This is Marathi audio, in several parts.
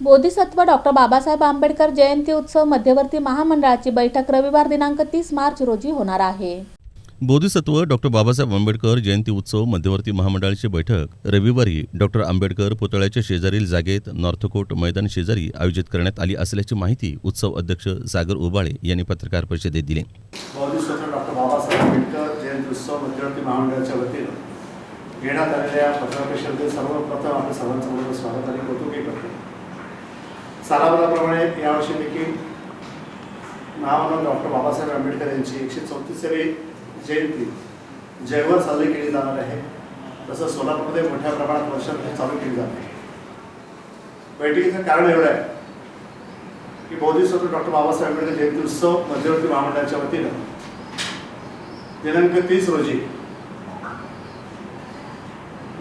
बोधिसत्व डॉक्टर बाबासाहेब आंबेडकर जयंती उत्सव मध्यवर्ती महामंडळाची बैठक रविवार दिनांक तीस मार्च रोजी होणार आहे. बोधिसत्व डॉक्टर बाबासाहेब आंबेडकर जयंती उत्सव मध्यवर्ती महामंडळाची बैठक रविवारी डॉक्टर आंबेडकर पुतळ्याच्या शेजारील जागेत नॉर्थकोट मैदान शेजारी आयोजित करण्यात आली असल्याची माहिती उत्सव अध्यक्ष सागर उबाळे यांनी पत्रकार परिषदेत दिली. बौद्धिस्वतंत्र डॉक्टर बाबासाहेब आंबेडकर जयंती उत्सव मध्यवर्ती महामंडळाच्या वतीनं घेण्यात आलेल्या पत्रकार परिषदेत सर्वप्रथम आपल्या सर्वांचं स्वागत आणि सालाबादाप्रमाणे यावर्षी देखील महामानव डॉक्टर बाबासाहेब आंबेडकर यांची एकशे चौतीसावी जयंती जयवर साजरी केली जाणार आहे. तसं सोलापूरमध्ये मोठ्या प्रमाणात वर्षात चालू केली जाते. बैठकीचं कारण एवढं आहे की बौद्धिक डॉक्टर बाबासाहेब आंबेडकर जयंती उत्सव मध्यवर्ती महामंडळाच्या वतीनं दिनांक तीस रोजी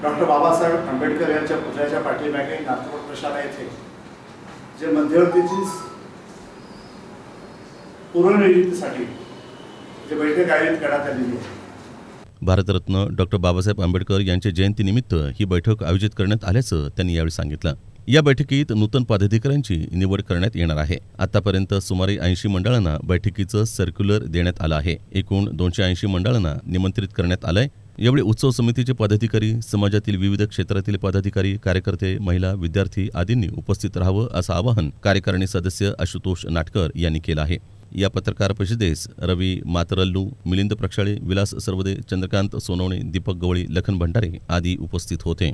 डॉक्टर बाबासाहेब आंबेडकर यांच्या पुतळ्याच्या पाठीमागे नागपूर प्रशाला येथे जे मध्यवर्तीची पूर्वनियोजितीसाठी जे बैठक आयोजित करण्यात आलेली आहे. भारतरत्न डॉक्टर बाबासाहेब आंबेडकर यांच्या जयंतीनिमित्त ही बैठक आयोजित करण्यात आल्याचं त्यांनी यावेळी सांगितलं. या बैठकीत नूतन पदाधिकाऱ्यांची निवड करण्यात येणार आहे. आतापर्यंत सुमारे ऐंशी मंडळांना बैठकीचं सर्क्युलर देण्यात आलं आहे. एकूण दोनशे ऐंशी मंडळांना निमंत्रित करण्यात आलंय. यावेळी उत्सव समितीचे पदाधिकारी समाजातील विविध क्षेत्रातील पदाधिकारी कार्यकर्ते महिला विद्यार्थी आदींनी उपस्थित राहावं असं आवाहन कार्यकारिणी सदस्य आशुतोष नाटकर यांनी केलं आहे. या पत्रकार परिषदेस रवी मातरल्लू मिलिंद प्रक्षाळे विलास सर्वदे चंद्रकांत सोनवणे दीपक गवळी लखन भंडारे आदी उपस्थित होते.